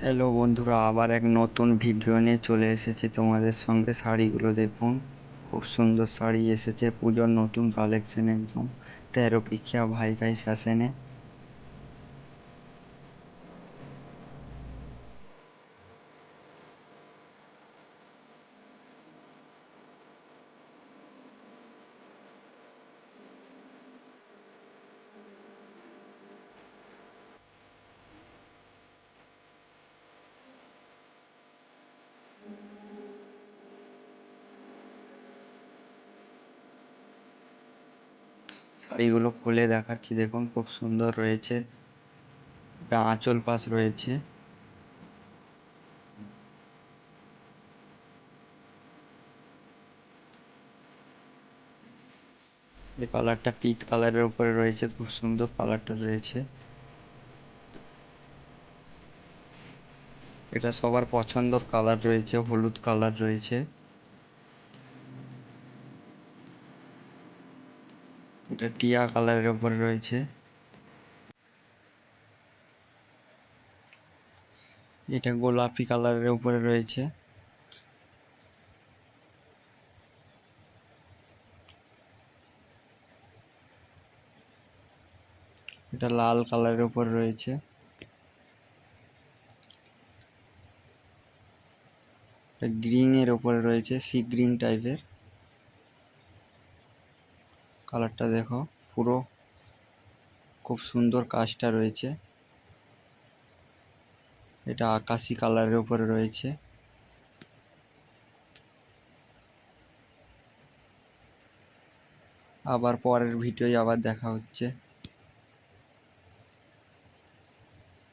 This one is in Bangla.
হ্যালো বন্ধুরা, আবার এক নতুন ভিডিও নিয়ে চলে এসেছি। তোমাদের সঙ্গে শাড়িগুলো দেখুন। খুব সুন্দর শাড়ি এসেছে, পুজোর নতুন কালেকশন একদম। তেরো পিখিয়া ভাই ভাই ফ্যাশনে শাড়িগুলো খুলে দেখাচ্ছি দেখুন, খুব সুন্দর রয়েছে। আঁচল পাশ রয়েছে। এই কালারটা পিচ কালারের উপরে রয়েছে, খুব সুন্দর কালারটা রয়েছে। এটা সবার পছন্দর কালার রয়েছে, হলুদ কালার রয়েছে। এটা টিয়া কালারের উপরে রয়েছে। এটা গোলাপি কালারের উপরে রয়েছে। এটা লাল কালারের উপরে রয়েছে। গ্রিন এর উপরে রয়েছে, সি গ্রিন টাইপের। কালারটা দেখো, পুরো খুব সুন্দর কাজটা রয়েছে। এটা আকাশি কালারের উপরে রয়েছে। আবার পরের ভিডিওয় আবার দেখা হচ্ছে।